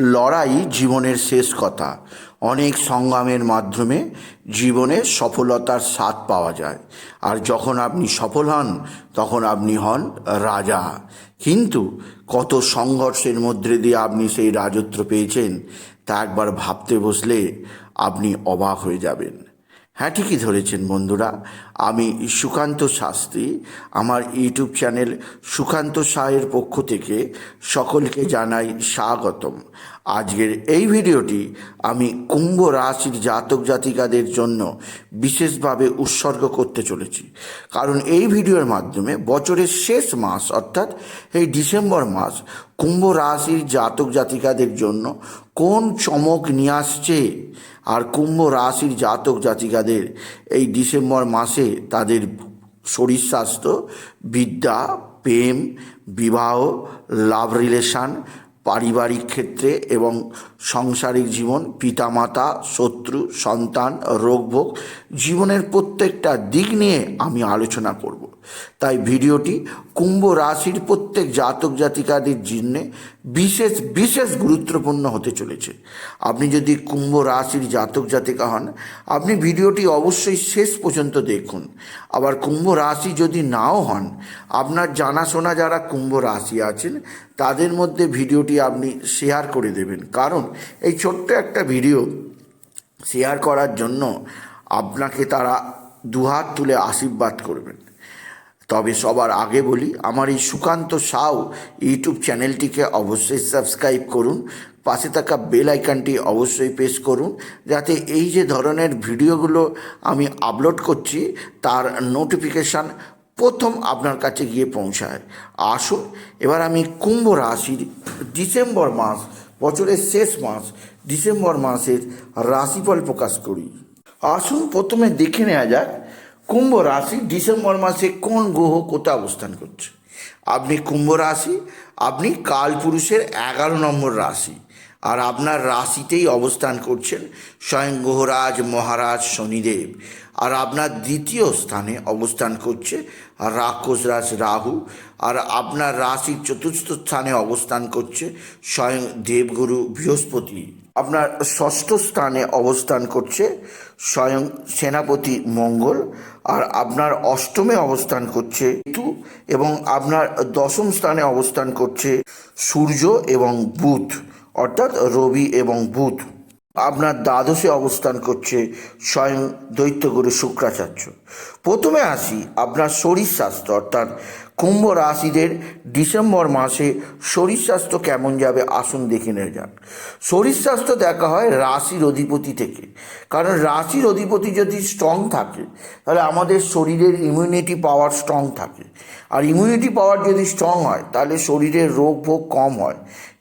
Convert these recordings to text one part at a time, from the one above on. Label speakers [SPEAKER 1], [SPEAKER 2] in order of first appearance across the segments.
[SPEAKER 1] লড়াই জীবনের শেষ কথা। অনেক সংগ্রামের মাধ্যমে জীবনে সফলতার স্বাদ পাওয়া যায়। আর যখন আপনি সফল হন, তখন আপনি হন রাজা। কিন্তু কত সংঘর্ষের মধ্যে দিয়ে আপনি সেই রাজত্ব পেয়েছেন, তা একবার ভাবতে বসলে আপনি অবাক হয়ে যাবেন। হ্যাঁ ঠিকই ধরেছেন বন্ধুরা। আমি সুকান্ত শাস্ত্রী, আমার ইউটিউব চ্যানেল সুকান্ত শাহের পক্ষ থেকে সকলকে জানাই স্বাগতম। আজকের এই ভিডিওটি আমি কুম্ভ রাশির জাতক জাতিকাদের জন্য বিশেষভাবে উৎসর্গ করতে চলেছি। কারণ এই ভিডিওর মাধ্যমে বছরের শেষ মাস, অর্থাৎ এই ডিসেম্বর মাস, কুম্ভ রাশির জাতক জাতিকাদের জন্য কোন চমক নিয়ে আসছে? আর কুম্ভ রাশির জাতক জাতিকাদের এই ডিসেম্বর মাসে তাদের শরীর স্বাস্থ্য, বিদ্যা, প্রেম, বিবাহ লাভ রিলেশান পারিবারিক ক্ষেত্রে এবং সাংসারিক জীবন, পিতামাতা, শত্রু, সন্তান, রোগভোগ, জীবনের প্রত্যেকটা দিক নিয়ে আমি আলোচনা করব। তাই ভিডিওটি কুম্ভ রাশির প্রত্যেক জাতক জাতিকাদের জন্য বিশেষ বিশেষ গুরুত্বপূর্ণ হতে চলেছে। আপনি যদি কুম্ভ রাশির জাতক জাতিকা হন, আপনি ভিডিওটি অবশ্যই শেষ পর্যন্ত দেখুন। আবার কুম্ভ রাশি যদি নাও হন, আপনার জানাশোনা যারা কুম্ভ রাশি আছেন, তাদের মধ্যে ভিডিওটি আপনি শেয়ার করে দেবেন। কারণ এই ছোট্ট একটা ভিডিও শেয়ার করার জন্য আপনাকে তারা দুহাত তুলে আশীর্বাদ করবেন। তবে সবার আগে বলি, আমার এই সুকান্ত সাউ ইউটিউব চ্যানেলটিকে অবশ্যই সাবস্ক্রাইব করুন, পাশে থাকা বেল আইকনটি অবশ্যই প্রেস করুন, যাতে এই যে ধরনের ভিডিওগুলো আমি আপলোড করছি, তার নোটিফিকেশান প্রথম আপনার কাছে গিয়ে পৌঁছায়। আসুন, এবার আমি কুম্ভ রাশির ডিসেম্বর মাস, বছরের শেষ মাস, ডিসেম্বর মাসের রাশিফল প্রকাশ করি। আসুন, প্রথমে দেখে নেওয়া যাক কুম্ভ রাশি ডিসেম্বর মাসে কোন গ্রহ কোথায় অবস্থান করছে? আপনি কুম্ভ রাশি, আপনি কালপুরুষের এগারো নম্বর রাশি। আর আপনার রাশিতেই অবস্থান করছেন স্বয়ং গ্রহরাজ মহারাজ শনিদেব। আর আপনার দ্বিতীয় স্থানে অবস্থান করছে রাক্ষস রাজ রাহু। আর আপনার রাশির চতুর্থ স্থানে অবস্থান করছে স্বয়ং দেবগুরু বৃহস্পতি। আপনার ষষ্ঠ স্থানে অবস্থান করছে স্বয়ং সেনাপতি মঙ্গল। আর আপনার অষ্টমে অবস্থান করছে কেতু এবং আপনার দশম স্থানে অবস্থান করছে সূর্য এবং বুধ। অর্থাৎ রবি এবং বুধ, আপনার দ্বাদশে অবস্থান করছে স্বয়ং দৈত্যগুরু শুক্রাচার্য। প্রথমে আসি আপনার শরীর স্বাস্থ্য, অর্থাৎ কুম্ভ রাশিদের ডিসেম্বর মাসে শরীর স্বাস্থ্য কেমন যাবে আসুন দেখে নেওয়া যাক শরীর স্বাস্থ্য দেখা হয় রাশির অধিপতি থেকে, কারণ রাশির অধিপতি যদি স্ট্রং থাকে, তাহলে আমাদের শরীরের ইমিউনিটি পাওয়ার স্ট্রং থাকে। আর ইমিউনিটি পাওয়ার যদি স্ট্রং হয়, তাহলে শরীরের রোগ ভোগ কম হয়।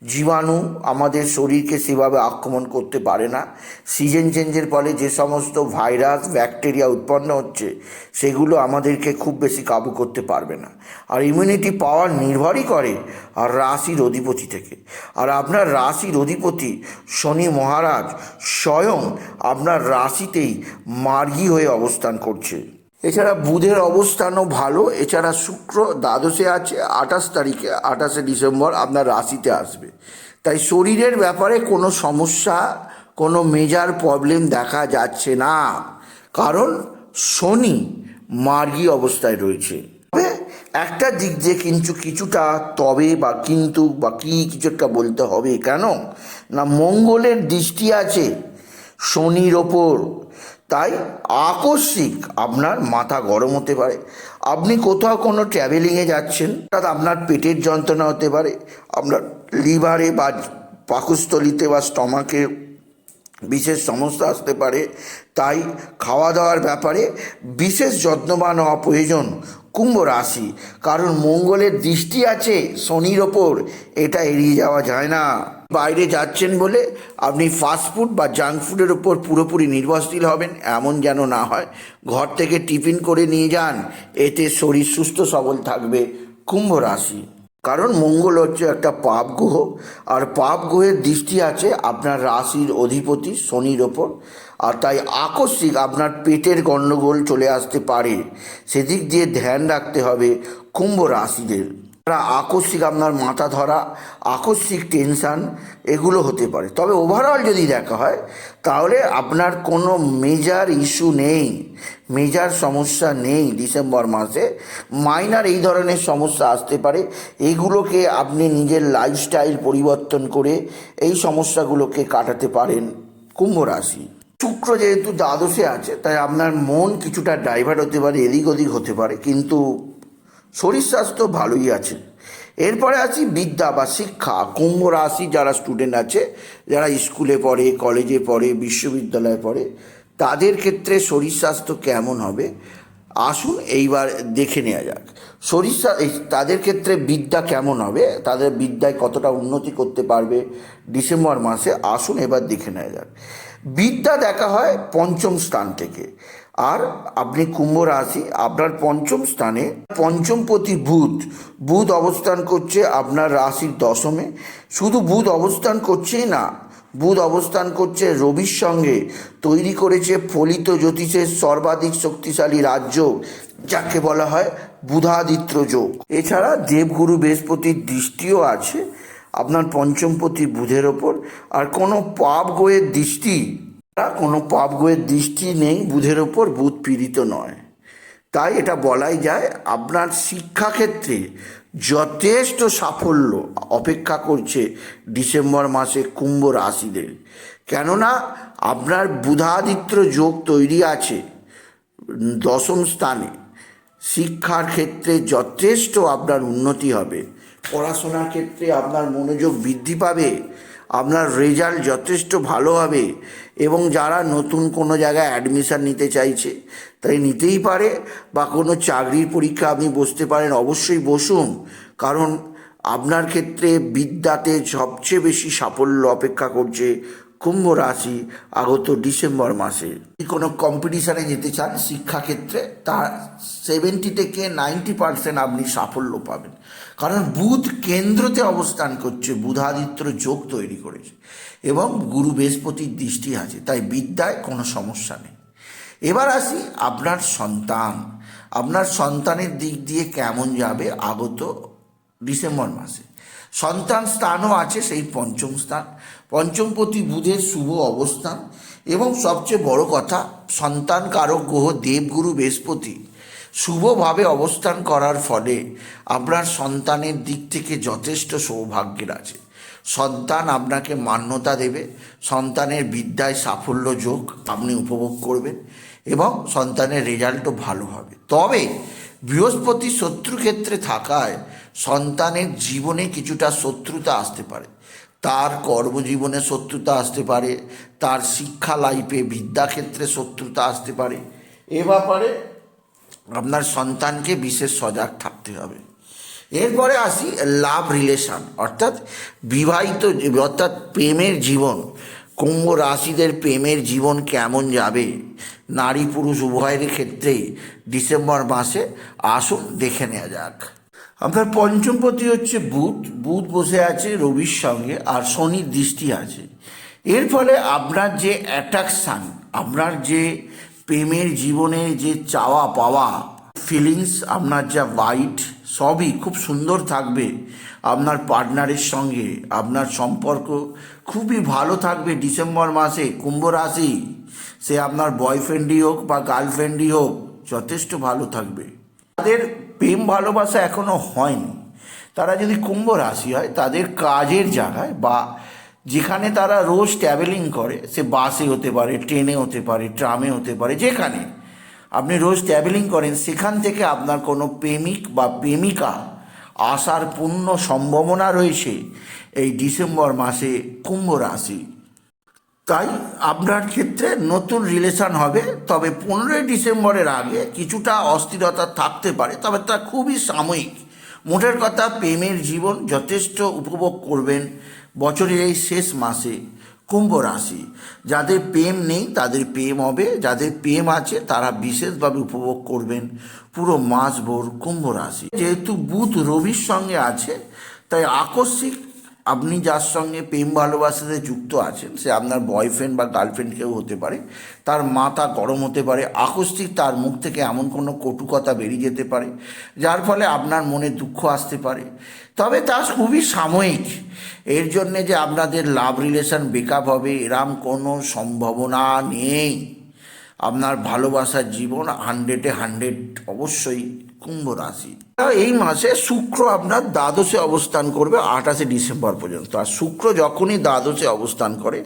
[SPEAKER 1] জীবাণু আমাদের শরীরকে সেভাবে আক্রমণ করতে পারে না। সিজন চেঞ্জের ফলে যে সমস্ত ভাইরাস ব্যাকটেরিয়া উৎপন্ন হচ্ছে, সেগুলো আমাদেরকে খুব বেশি কাবু করতে পারবে না। আর ইমিউনিটি পাওয়ার নির্ভরই করে আর রাশির অধিপতি থেকে। আর আপনার রাশির অধিপতি শনি মহারাজ স্বয়ং আপনার রাশিতেই মার্গী হয়ে অবস্থান করছে। এছাড়া বুধের অবস্থানও ভালো। এছাড়া শুক্র দ্বাদশে আছে, আঠাশ তারিখে, আঠাশে ডিসেম্বর আপনার রাশিতে আসবে। তাই শরীরের ব্যাপারে কোনো সমস্যা, কোনো মেজার প্রবলেম দেখা যাচ্ছে না। কারণ শনি মার্গী অবস্থায় রয়েছে। তবে একটা দিক দিয়ে কিন্তু কিছুটা তবে বা কিন্তু বা কি কিছু একটা বলতে হবে। কেন? না, মঙ্গলের দৃষ্টি আছে শনির ওপর। তাই আকস্মিক আপনার মাথা গরম হতে পারে। আপনি কোথাও কোনো ট্র্যাভেলিংয়ে যাচ্ছেন, অর্থাৎ আপনার পেটের যন্ত্রণা হতে পারে, আপনার লিভারে বা পাকস্থলিতে বা স্টমাকে বিশেষ সমস্যা আসতে পারে, তাই খাওয়া দাওয়ার ব্যাপারে বিশেষ যত্নবান হওয়া প্রয়োজন কুম্ভ রাশি। কারণ মঙ্গলের দৃষ্টি আছে শনির ওপর, এটা এড়িয়ে যাওয়া যায় না। বাইরে যাচ্ছেন বলে আপনি ফাস্টফুড বা জাঙ্ক ফুডের ওপর পুরোপুরি নির্ভরশীল হবেন, এমন যেন না হয়। ঘর থেকে টিফিন করে নিয়ে যান, এতে শরীর সুস্থ সবল থাকবে কুম্ভ রাশি। কারণ মঙ্গল হচ্ছে একটা পাপ গ্রহ, আর পাপ গ্রহের দৃষ্টি আছে আপনার রাশির অধিপতি শনির ওপর, আর তাই আকস্মিক আপনার পেটের গণ্ডগোল চলে আসতে পারে। সেদিক দিয়ে ধ্যান রাখতে হবে কুম্ভ রাশিদের। আকস্মিক আপনার মাথা ধরা, আকস্মিক টেনশান এগুলো হতে পারে। তবে ওভারঅল যদি দেখা হয়, তাহলে আপনার কোনো মেজার ইস্যু নেই মেজার সমস্যা নেই ডিসেম্বর মাসে। মাইনার এই ধরনের সমস্যা আসতে পারে এইগুলোকে আপনি নিজের লাইফস্টাইল পরিবর্তন করে এই সমস্যাগুলোকে কাটাতে পারেন কুম্ভ রাশি। শুক্র যেহেতু দ্বাদশে আছে, তাই আপনার মন কিছুটা ডাইভার্ট হতে পারে, এদিক ওদিক হতে পারে, কিন্তু শরীর স্বাস্থ্য ভালোই আছে। এরপরে আছি বিদ্যা বা শিক্ষা। কুম্ভ রাশি যারা স্টুডেন্ট আছে, যারা স্কুলে পড়ে কলেজে পড়ে, বিশ্ববিদ্যালয়ে পড়ে, তাদের ক্ষেত্রে শরীর স্বাস্থ্য কেমন হবে? আসুন এইবার দেখে নেওয়া যাক। শরীর তাদের ক্ষেত্রে বিদ্যা কেমন হবে? তাদের বিদ্যায় কতটা উন্নতি করতে পারবে ডিসেম্বর মাসে? আসুন এবার দেখে নেওয়া যাক। বিদ্যা দেখা হয় পঞ্চম স্থান থেকে। আর আপনি কুম্ভ রাশি, আপনার পঞ্চম স্থানে পঞ্চমপতি বুধ। বুধ অবস্থান করছে আপনার রাশির দশমে। শুধু বুধ অবস্থান করছেই না, বুধ অবস্থান করছে রবির সঙ্গে। তৈরি করেছে ফলিত জ্যোতিষের সর্বাধিক শক্তিশালী রাজ্য, যাকে বলা হয় বুধাদিত্য যোগ। এছাড়া দেবগুরু বৃহস্পতির দৃষ্টিও আছে আপনার পঞ্চমপতি বুধের ওপর। আর কোনো পাপ গোয়ের দৃষ্টি কোনো পাপ গোয়ের দৃষ্টি নেই, বুধের ওপর বুধ পীড়িত নয়। তাই এটা বলাই যায় আপনার শিক্ষাক্ষেত্রে যথেষ্ট সাফল্য অপেক্ষা করছে ডিসেম্বর মাসে কুম্ভ রাশিদের। কেননা আপনার বুধাদিত্য যোগ তৈরি আছে দশম স্থানে। শিক্ষার ক্ষেত্রে যথেষ্ট আপনার উন্নতি হবে। পড়াশোনার ক্ষেত্রে আপনার মনোযোগ বৃদ্ধি পাবে। আপনার রেজাল্ট যথেষ্ট ভালো হবে এবং যারা নতুন কোনো জায়গায় অ্যাডমিশান নিতে চাইছে, তাই নিতেই পারে বা কোনো চাকরির পরীক্ষা আপনি বসতে পারেন, অবশ্যই বসুন। কারণ আপনার ক্ষেত্রে বিদ্যাতে সবচেয়ে বেশি সাফল্য অপেক্ষা করছে কুম্ভ রাশি আগত ডিসেম্বর মাসে। কোনো কম্পিটিশানে যেতে চান শিক্ষাক্ষেত্রে, তার সেভেন্টি থেকে নাইনটি পার্সেন্ট আপনি সাফল্য পাবেন। কারণ বুধ কেন্দ্রতে অবস্থান করছে, বুধাদিত্য যোগ তৈরি করেছে এবং গুরু বৃহস্পতির দৃষ্টি আছে, তাই বিদ্যায় কোনো সমস্যা নেই। এবার আসি আপনার সন্তান। আপনার সন্তানের দিক দিয়ে কেমন যাবে আগত ডিসেম্বর মাসে? সন্তান স্থানও আছে সেই পঞ্চম স্থান। পঞ্চমপতি বুধের শুভ অবস্থান এবং সবচেয়ে বড় কথা সন্তান কারক গ্রহ দেবগুরু বৃহস্পতি শুভভাবে অবস্থান করার ফলে আপনার সন্তানের দিক থেকে যথেষ্ট সৌভাগ্যের আছে। সন্তান আপনাকে মান্যতা দেবে, সন্তানের বিদ্যায় সাফল্য যোগ আপনি উপভোগ করবেন এবং সন্তানের রেজাল্টও ভালো হবে। তবে বৃহস্পতি শত্রুক্ষেত্রে থাকায় সন্তানের জীবনে কিছুটা শত্রুতা আসতে পারে। তার কর্মজীবনে শত্রুতা আসতে পারে, তার শিক্ষা লাইফে বিদ্যাক্ষেত্রে শত্রুতা আসতে পারে। এ ব্যাপারে আপনার সন্তানকে বিশেষ সজাগ থাকতে হবে। এরপরে আসি লাভ রিলেশন অর্থাৎ বিবাহিত অর্থাৎ প্রেমের জীবন, কুম্ভ রাশিদের প্রেমের জীবন কেমন যাবে? নারী পুরুষ উভয়ের ক্ষেত্রেই ডিসেম্বর মাসে আসুন, দেখে নেওয়া যাক। আপনার পঞ্চমপতি হচ্ছে বুধ বুধ বসে আছে রবির সঙ্গে আর শনির দৃষ্টি আছে। এর ফলে আপনার যে অ্যাট্রাকশান আপনার যে প্রেমের জীবনে যে চাওয়া পাওয়া ফিলিংস আপনার যা বাইট সবই খুব সুন্দর থাকবে আপনার পার্টনারের সঙ্গে। আপনার সম্পর্ক খুবই ভালো থাকবে ডিসেম্বর মাসে, কুম্ভ রাশি। সে আপনার বয়ফ্রেন্ডই হোক বা গার্লফ্রেন্ডই হোক, যথেষ্ট ভালো থাকবে। তাদের প্রেম ভালোবাসা এখনও হয়নি। তারা যদি কুম্ভ রাশি হয়, তাদের কাজের জায়গায় বা যেখানে তারা রোজ ট্রাভেলিং করে, সে বাসে হতে পারে ট্রেনে হতে পারে ট্রামে হতে পারে, যেখানে। আপনি রোজ ট্রাভেলিং করেন, সেখান থেকে আপনার কোনো প্রেমিক বা প্রেমিকা আসার পূর্ণ সম্ভাবনা রয়েছে এই ডিসেম্বর মাসে কুম্ভ রাশি। তাই আপনার ক্ষেত্রে নতুন রিলেশন হবে, তবে পনেরোই ডিসেম্বরের আগে কিছুটা অস্থিরতা থাকতে পারে, তবে তা খুবই সাময়িক। মোটের কথা প্রেমের জীবন যথেষ্ট উপভোগ করবেন বছরের এই শেষ মাসে কুম্ভ রাশি। যাদের প্রেম নেই, তাদের প্রেম হবে। যাদের প্রেম আছে, তারা বিশেষভাবে উপভোগ করবেন পুরো মাস ভোর কুম্ভ রাশি। যেহেতু বুধ রবির সঙ্গে আছে, তাই আকস্মিক আপনি যার সঙ্গে প্রেম ভালোবাসাতে যুক্ত আছেন, সে আপনার বয়ফ্রেন্ড বা গার্লফ্রেন্ড কেউ হতে পারে, তার মাথা গরম হতে পারে আকস্মিক তার মুখ থেকে এমন কোনো কটু কথা বেরিয়ে যেতে পারে, যার ফলে আপনার মনে দুঃখ আসতে পারে। তবে তা খুবই সাময়িক। এর জন্যে যে আপনাদের লাভ রিলেশন বেকআপ হবে, এরম কোনো সম্ভাবনা নেই। আপনার ভালোবাসার জীবন হান্ড্রেডে হান্ড্রেড অবশ্যই। কুম্ভ রাশি। এই মাসে শুক্র আপনার দ্বাদশে অবস্থান করবে আঠাশে ডিসেম্বর পর্যন্ত। আর শুক্র যখনই দ্বাদশে অবস্থান করে,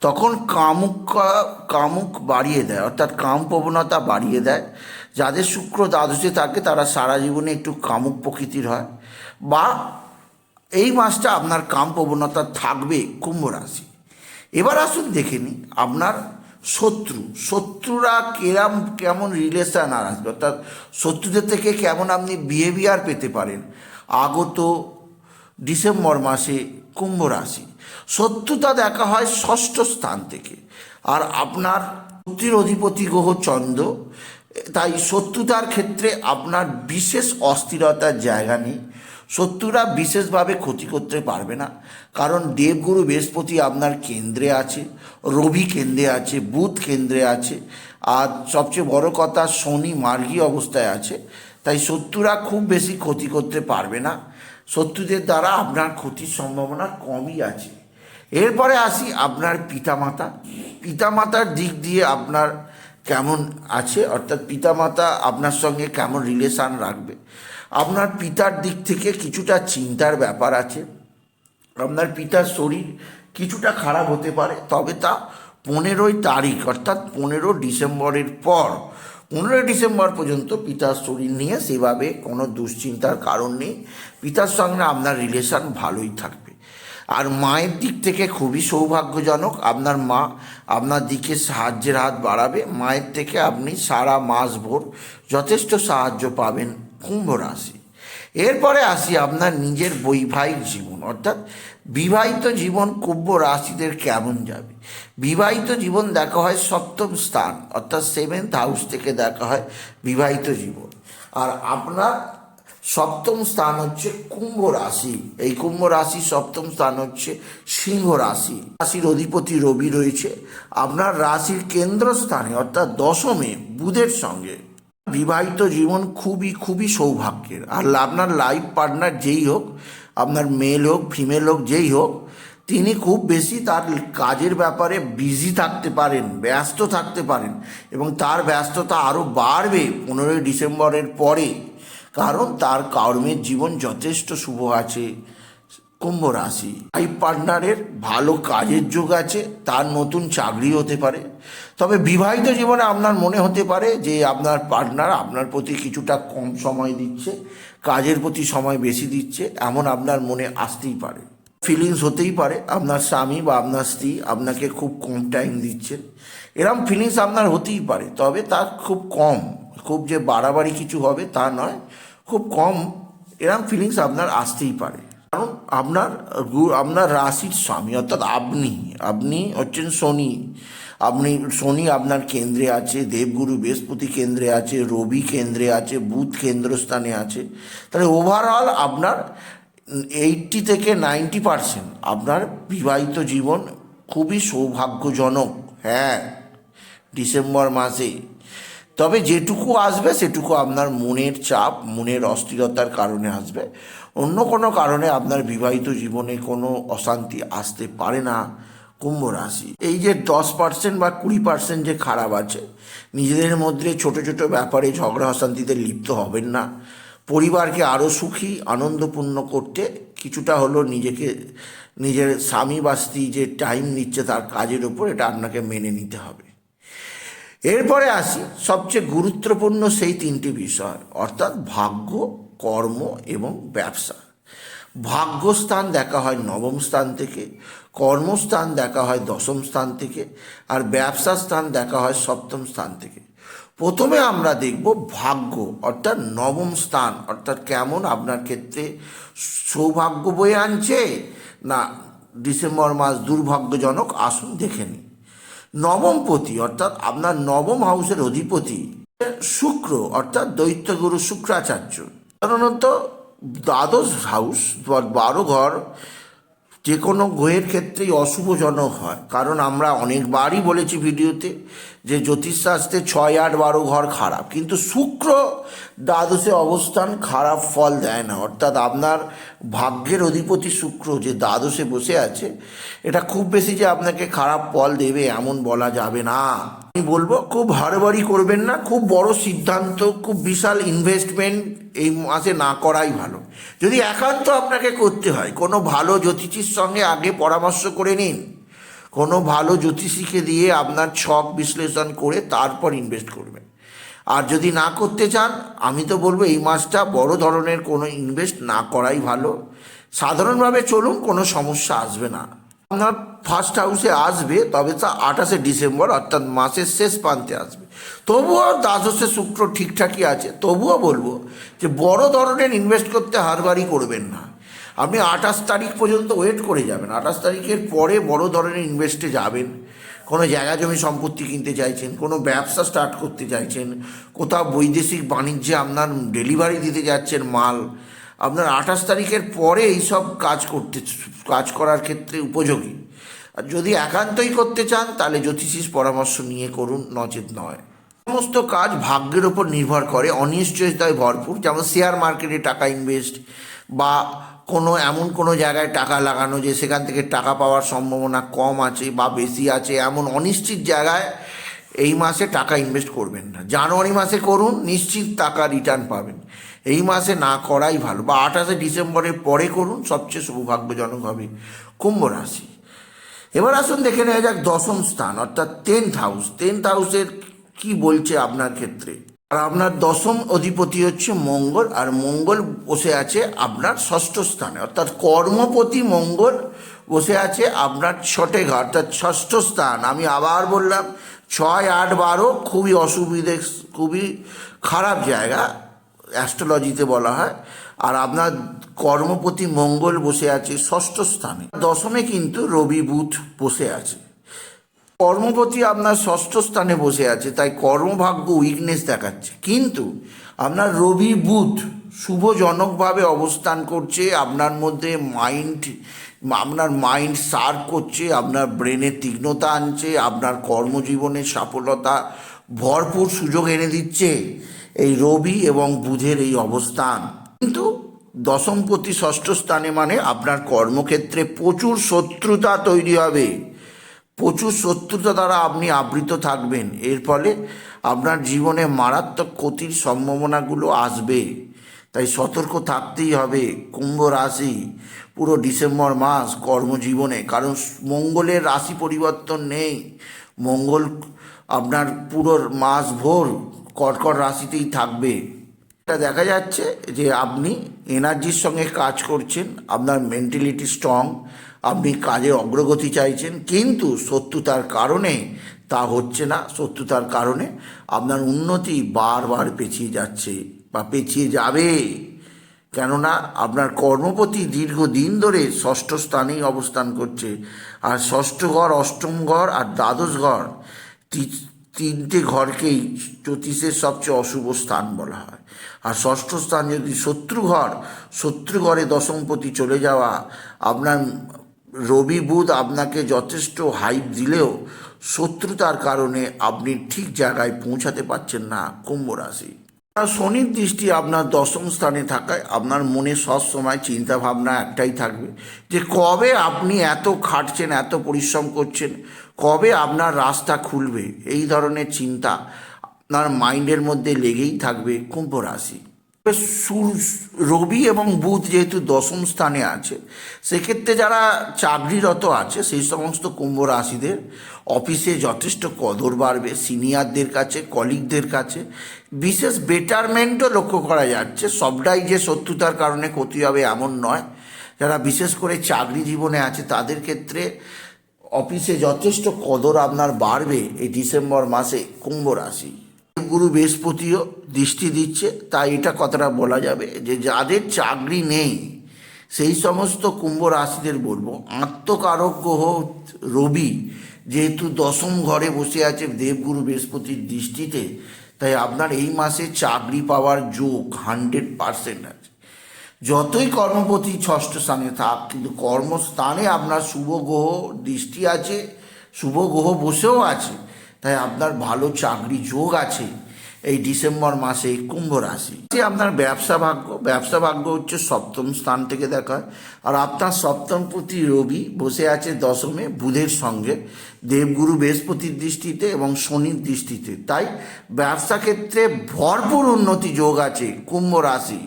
[SPEAKER 1] তখন কামুক কামুক বাড়িয়ে দেয়, অর্থাৎ কাম প্রবণতা বাড়িয়ে দেয়। যাদের শুক্র দ্বাদশে থাকে, তারা সারা জীবনে একটু কামুক প্রকৃতির হয়। বা এই মাসটা আপনার কাম প্রবণতা থাকবে কুম্ভ রাশি। এবার আসুন দেখে নিই, আপনার শত্রু। শত্রুরা কেরাম কেমন রিলেশান আর আসবে? অর্থাৎ শত্রুদের থেকে কেমন আপনি বিহেভিয়ার পেতে পারেন? আগত ডিসেম্বর মাসে কুম্ভ রাশি। শত্রুতা দেখা হয় ষষ্ঠ স্থান থেকে। আর আপনার শক্তির অধিপতি গ্রহ চন্দ্র, তাই শত্রুতার ক্ষেত্রে আপনার বিশেষ অস্থিরতার জায়গা নেই। শত্রুরা বিশেষভাবে ক্ষতি করতে পারবে না। কারণ দেবগুরু বৃহস্পতি আপনার কেন্দ্রে আছে, রবি কেন্দ্রে আছে, বুধ কেন্দ্রে আছে। আর সবচেয়ে বড় কথা, শনি মার্গী অবস্থায় আছে। তাই শত্রুরা খুব বেশি ক্ষতি করতে পারবে না। শত্রুদের দ্বারা আপনার ক্ষতির সম্ভাবনা কমই আছে। এরপরে আসি আপনার পিতামাতা। পিতামাতার দিক দিয়ে আপনার কেমন আছে? অর্থাৎ পিতামাতা আপনার সঙ্গে কেমন রিলেশান রাখবে? আপনার পিতার দিক থেকে কিছুটা চিন্তার ব্যাপার আছে। আপনার পিতার শরীর কিছুটা খারাপ হতে পারে, তবে তা পনেরোই তারিখ, অর্থাৎ পনেরো ডিসেম্বরের পর, পনেরোই ডিসেম্বর পর্যন্ত পিতার শরীর নিয়ে সেভাবে কোনো দুশ্চিন্তার কারণ নেই। পিতার সঙ্গে আপনার রিলেশান ভালোই থাকবে। আর মায়ের দিক থেকে খুবই সৌভাগ্যজনক, আপনার মা আপনার দিকে সাহায্যের হাত বাড়াবে। মায়ের থেকে আপনি সারা মাস ভোর যথেষ্ট সাহায্য পাবেন। কুম্ভ রাশি। এরপরে আসি আপনার নিজের বৈবাহিক জীবন, অর্থাৎ বিবাহিত জীবন কুম্ভ রাশিদের কেমন যাবে? বিবাহিত জীবন দেখা হয় সপ্তম স্থান, অর্থাৎ সেভেন্থ হাউস থেকে দেখা হয় বিবাহিত জীবন। আর আপনার সপ্তম স্থান হচ্ছে কুম্ভ রাশি। এই কুম্ভ রাশি সপ্তম স্থান হচ্ছে সিংহ রাশি। রাশির অধিপতি রবি রয়েছে। আপনার রাশির কেন্দ্রস্থানে, অর্থাৎ দশমে বুধের সঙ্গে বিবাহিত জীবন খুবই খুবই সৌভাগ্যের। আর আপনার লাইফ পার্টনার যেই হোক, আপনার মেল হোক ফিমেল হোক, যেই হোক, তিনি খুব বেশি তার কাজের ব্যাপারে বিজি থাকতে পারেন, ব্যস্ত থাকতে পারেন এবং তার ব্যস্ততা আরও বাড়বে পনেরোই ডিসেম্বরের পরে। কারণ তার কর্মের জীবন যথেষ্ট শুভ আছে। কুম্ভ রাশি। লাইফ পার্টনারের ভালো কাজের যোগ আছে, তার নতুন চাকরি হতে পারে। তবে বিবাহিত জীবনে আপনার মনে হতে পারে যে আপনার পার্টনার আপনার প্রতি কিছুটা কম সময় দিচ্ছে, কাজের প্রতি সময় বেশি দিচ্ছে, এমন আপনার মনে আসতেই পারে। ফিলিংস হতেই পারে, আপনার স্বামী বা আপনার স্ত্রী আপনাকে খুব কম টাইম দিচ্ছেন এরম ফিলিংস আপনার হতেই পারে, তবে তা খুব কম। খুব যে বাড়াবাড়ি কিছু হবে তা নয়, খুব কম এরম ফিলিংস আপনার আসতেই পারে। কারণ আপনার আপনার রাশির স্বামী, অর্থাৎ আপনি আপনি হচ্ছেন শনি। আপনি, শনি আপনার কেন্দ্রে আছে, দেবগুরু বৃহস্পতি কেন্দ্রে আছে, রবি কেন্দ্রে আছে, বুধ কেন্দ্রস্থানে আছে। তাহলে ওভারঅল আপনার এইটটি থেকে নাইনটি পারসেন্ট আপনার বিবাহিত জীবন খুবই সৌভাগ্যজনক। হ্যাঁ ডিসেম্বর মাসে। তবে যেটুকু আসবে, সেটুকু আপনার মনের চাপ, মনের অস্থিরতার কারণে আসবে। অন্য কোনো কারণে আপনার বিবাহিত জীবনে কোনো অশান্তি আসতে পারে না কুম্ভ রাশি। এই যে দশ পার্সেন্ট বা কুড়ি পার্সেন্ট যে খারাপ আছে, নিজেদের মধ্যে ছোট ছোট ব্যাপারে ঝগড়া অশান্তিতে লিপ্ত হবেন না। পরিবারকে আরও সুখী, আনন্দপূর্ণ করতে কিছুটা হলো নিজেকে, নিজের স্বামী বা স্ত্রী যে টাইম নিচ্ছে তার কাজের ওপর এটা আপনাকে মেনে নিতে হবে। এরপরে আসি, সবচেয়ে গুরুত্বপূর্ণ সেই তিনটি বিষয়, অর্থাৎ ভাগ্য, কর্ম এবং ব্যবসা। ভাগ্যস্থান দেখা হয় নবম স্থান থেকে, কর্মস্থান দেখা হয় দশম স্থান থেকে, আর ব্যবসা স্থান দেখা হয় সপ্তম স্থান থেকে। প্রথমে আমরা দেখব ভাগ্য, অর্থাৎ নবম স্থান, অর্থাৎ কেমন আপনার ক্ষেত্রে সৌভাগ্য বয়ে আনছে, না ডিসেম্বর মাস দুর্ভাগ্যজনক, আসুন দেখে নিন নবমপতি, অর্থাৎ আপনার নবম হাউসের অধিপতি, শুক্র, অর্থাৎ দৈত্যগুরু শুক্রাচার্য। সাধারণত দ্বাদশ হাউস বারো ঘর, যে কোনো গ্রহের ক্ষেত্রেই অশুভজনক হয়। কারণ আমরা অনেকবারই বলেছি ভিডিওতে যে জ্যোতিষশাস্ত্রে ছয় আট বারো ঘর খারাপ। কিন্তু শুক্র দ্বাদশে অবস্থান খারাপ ফল দেয় না। অর্থাৎ আপনার ভাগ্যের অধিপতি শুক্র যে দ্বাদশে বসে আছে, এটা খুব বেশি যে আপনাকে খারাপ ফল দেবে এমন বলা যাবে না। আমি বলব, খুব হাড়বাড়ি করবেন না, খুব বড় সিদ্ধান্ত, খুব বিশাল ইনভেস্টমেন্ট এই মাসে না করাই ভালো। যদি একান্ত আপনাকে করতে হয়, কোনো ভালো জ্যোতিষীর সঙ্গে আগে পরামর্শ করে নিন। কোনো ভালো জ্যোতিষীকে দিয়ে আপনার ছক বিশ্লেষণ করে তারপর ইনভেস্ট করবেন। আর যদি না করতে চান, আমি তো বলব এই মাসটা বড় ধরনের কোনো ইনভেস্ট না করাই ভালো। সাধারণভাবে চলুন, কোনো সমস্যা আসবে না। আপনার ফার্স্ট হাউসে আসবে, তবে তা আঠাশে ডিসেম্বর, অর্থাৎ মাসের শেষ প্রান্তে আসবে। তবুও দ্বাদশে শুক্র ঠিকঠাকই আছে। তবুও বলব যে, বড় ধরনের ইনভেস্ট করতে হারবারই করবেন না। আপনি আঠাশ তারিখ পর্যন্ত ওয়েট করে যাবেন। আঠাশ তারিখের পরে বড় ধরনের ইনভেস্টে যাবেন। কোনো জায়গা জমি সম্পত্তি কিনতে চাইছেন, কোনো ব্যবসা স্টার্ট করতে চাইছেন, কোথাও বৈদেশিক বাণিজ্যে আপনার ডেলিভারি দিতে যাচ্ছেন মাল, আপনার আঠাশ তারিখের পরে এইসব কাজ করতে, কাজ করার ক্ষেত্রে উপযোগী। আর যদি একান্তই করতে চান, তাহলে জ্যোতিষীর পরামর্শ নিয়ে করুন, নচেত নয়। সমস্ত কাজ ভাগ্যের ওপর নির্ভর করে, অনিশ্চয়তায় ভরপুর, যেমন শেয়ার মার্কেটে টাকা ইনভেস্ট বা কোনো, এমন কোনো জায়গায় টাকা লাগানো যে সেখান থেকে টাকা পাওয়ার সম্ভাবনা কম আছে বা বেশি আছে, এমন অনিশ্চিত জায়গায় এই মাসে টাকা ইনভেস্ট করবেন না। জানুয়ারি মাসে করুন, নিশ্চিত টাকা রিটার্ন পাবেন। এই মাসে না করাই ভালো। বা আঠাশে ডিসেম্বরের পরে করুন, সবচেয়ে সৌভাগ্যজনক হবে কুম্ভ রাশি। এবার আসুন দেখে নেওয়া যাক দশম স্থান, অর্থাৎ টেন্থ হাউস টেন্থ হাউসের কি বলছে আপনার ক্ষেত্রে? আর আপনার দশম অধিপতি হচ্ছে মঙ্গল, আর মঙ্গল বসে আছে আপনার ষষ্ঠ স্থানে। অর্থাৎ কর্মপতি মঙ্গল বসে আছে আপনার ছটে ঘর অর্থাৎ ষষ্ঠ স্থান। আমি আবার বললাম, ছয়, আট, বারো খুবই অসুবিধে, খুবই খারাপ জায়গা অ্যাস্ট্রোলজিতে বলা হয়। আর আপনার কর্মপতি মঙ্গল বসে আছে ষষ্ঠ স্থানে। দশমে কিন্তু রবি বুধ বসে আছে। কর্মপতি আপনার ষষ্ঠ স্থানে বসে আছে, তাই কর্মভাগ্য উইকনেস দেখাচ্ছে। কিন্তু আপনার রবি বুধ শুভজনকভাবে অবস্থান করছে, আপনার মধ্যে মাইন্ড আপনার মাইন্ড সার্ভ করছে, আপনার ব্রেনে তীক্ষ্ণতা আনছে, আপনার কর্মজীবনে সফলতা ভরপুর সুযোগ এনে দিচ্ছে এই রবি এবং বুধের এই অবস্থান। কিন্তু দশমপতি ষষ্ঠ স্থানে মানে আপনার কর্মক্ষেত্রে প্রচুর শত্রুতা তৈরি হবে। প্রচুর শত্রুতা দ্বারা আপনি আবৃত থাকবেন। এর ফলে আপনার জীবনে মারাত্মক ক্ষতির সম্ভাবনাগুলো আসবে। তাই সতর্ক থাকতেই হবে কুম্ভ রাশি, পুরো ডিসেম্বর মাস কর্মজীবনে। কারণ মঙ্গলের রাশি পরিবর্তন নেই। মঙ্গল আপনার পুরো মাস ভোর কর্কট রাশিতেই থাকবে। এটা দেখা যাচ্ছে যে আপনি এনার্জির সঙ্গে কাজ করছেন, আপনার মেন্টালিটি স্ট্রং আপনি কাজে অগ্রগতি চাইছেন, কিন্তু শত্রুতার কারণে তা হচ্ছে না। শত্রুতার কারণে আপনার উন্নতি বারবার পেছিয়ে যাচ্ছে বা পেছিয়ে যাবে। কেননা আপনার কর্মপতি দীর্ঘদিন ধরে ষষ্ঠ স্থানেই অবস্থান করছে। আর ষষ্ঠ ঘর, অষ্টম ঘর আর দ্বাদশ ঘর তিনটে ঘরকেই জ্যোতিষের সবচেয়ে অশুভ স্থান বলা হয়। আর ষষ্ঠ স্থান যদি শত্রু ঘর, শত্রু ঘরে দশমপতি চলে যাওয়া আপনার রবি বুধ আপনাকে যথেষ্ট হাইপ দিলেও শত্রুতার কারণে আপনি ঠিক জায়গায় পৌঁছাতে পারছেন না কুম্ভ রাশি। শনির দৃষ্টি আপনার দশম স্থানে থাকায় আপনার মনে সবসময় চিন্তা ভাবনা একটাই থাকবে যে কবে আপনি এত খাটছেন, এত পরিশ্রম করছেন, কবে আপনার রাস্তা খুলবে? এই ধরনের চিন্তা আপনার মাইন্ডের মধ্যে লেগেই থাকবে কুম্ভ রাশি। রবি এবং বুধ যেহেতু দশম স্থানে আছে, সেক্ষেত্রে যারা চাকরিরত আছে, সেই সমস্ত কুম্ভ রাশিদের অফিসে যথেষ্ট কদর বাড়বে সিনিয়রদের কাছে কলিগদের কাছে। বিশেষ বেটারমেন্টও লক্ষ্য করা যাচ্ছে, সবটাই যে শত্রুতার কারণে ক্ষতি হবে এমন নয়। যারা বিশেষ করে চাকরি জীবনে আছে, তাদের ক্ষেত্রে অফিসে যথেষ্ট কদর আপনার বাড়বে এই ডিসেম্বর মাসে কুম্ভ রাশি। গুরু বৃহস্পতিও দৃষ্টি দিচ্ছে, তাই এটা কথাটা বলা যাবে যে যাদের চাকরি নেই, সেই সমস্ত কুম্ভ রাশিদের বলব। আত্মকারক গ্রহ রবি, যেহেতু দশম ঘরে বসে আছে দেবগুরু বৃহস্পতির দৃষ্টিতে, তাই আপনার এই মাসে চাকরি পাওয়ার যোগ হান্ড্রেড পারসেন্ট আছে। যতই কর্মপতি ষষ্ঠ স্থানে থাক, কিন্তু কর্মস্থানে আপনার শুভ গ্রহ দৃষ্টি আছে, শুভ গ্রহ বসেও আছে। তাই আপনার ভালো চাকরি যোগ আছে এই ডিসেম্বর মাসে কুম্ভ রাশি। যে আপনার ব্যবসা ভাগ্য ব্যবসা ভাগ্য হচ্ছে সপ্তম স্থান থেকে দেখা আর আপনার সপ্তম প্রতি রবি বসে আছে দশমে বুধের সঙ্গে। দেবগুরু বৃহস্পতির দৃষ্টিতে এবং শনির দৃষ্টিতে। তাই ব্যবসা ক্ষেত্রে ভরপুর উন্নতি যোগ আছে কুম্ভ রাশি।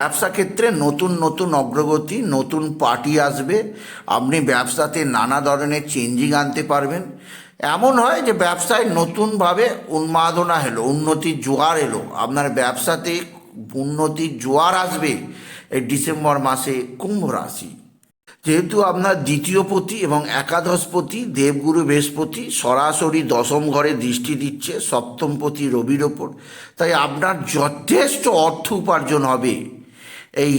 [SPEAKER 1] ব্যবসা ক্ষেত্রে নতুন নতুন অগ্রগতি, নতুন পার্টি আসবে। আপনি ব্যবসাতে নানা ধরনের চেঞ্জিং আনতে পারবেন। এমন হয় যে ব্যবসায় নতুনভাবে উন্মাদনা এলো, উন্নতির জোয়ার এলো। আপনার ব্যবসাতে উন্নতির জোয়ার আসবে এই ডিসেম্বর মাসে কুম্ভ রাশি। যেহেতু আপনার দ্বিতীয় পতি এবং একাদশ পতি, দেবগুরু বৃহস্পতি সরাসরি দশম ঘরে দৃষ্টি দিচ্ছে, সপ্তম পতি রবির ওপর। তাই আপনার যথেষ্ট অর্থ উপার্জন হবে এই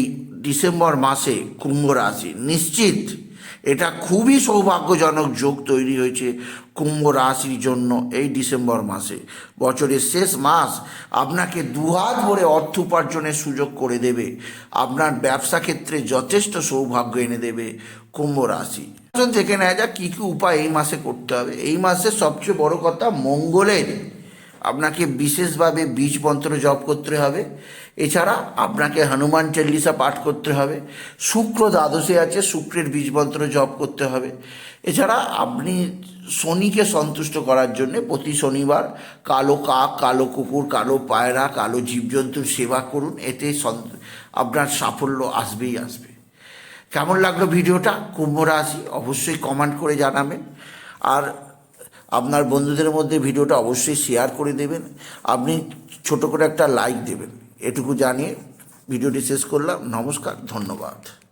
[SPEAKER 1] ডিসেম্বর মাসে কুম্ভ রাশি। নিশ্চিত এটা খুবই সৌভাগ্যজনক যোগ তৈরি হয়েছে কুম্ভ রাশির জন্য এই ডিসেম্বর মাসে। বছরের শেষ মাস আপনাকে দুহাত ভরে অর্থ উপার্জনের সুযোগ করে দেবে। আপনার ব্যবসা ক্ষেত্রে যথেষ্ট সৌভাগ্য এনে দেবে কুম্ভ রাশি। থেকে নেওয়া যাক কী কী উপায় এই মাসে করতে হবে। এই মাসে সবচেয়ে বড় কথা মঙ্গলের। আপনাকে বিশেষভাবে বীজ মন্ত্র জপ করতে হবে। এছাড়া আপনাকে হনুমান চল্লিশা পাঠ করতে হবে। শুক্র দ্বাদশে আছে, শুক্রের বীজ মন্ত্র জপ করতে হবে। এছাড়া আপনি শনিকে সন্তুষ্ট করার জন্যে প্রতি শনিবার কালো কাক, কালো কুকুর, কালো পায়রা, কালো জীবজন্তুর সেবা করুন। এতে আপনার সাফল্য আসবেই আসবে। কেমন লাগল ভিডিওটা? কুম্ভ রাশি অবশ্যই কমেন্ট করে জানাবেন। আর আপনার বন্ধুদের মধ্যে ভিডিওটা অবশ্যই শেয়ার করে দেবেন। আপনি ছোট করে একটা লাইক দেবেন। এটুকু জানিয়ে ভিডিওটি শেষ করলাম। নমস্কার, ধন্যবাদ।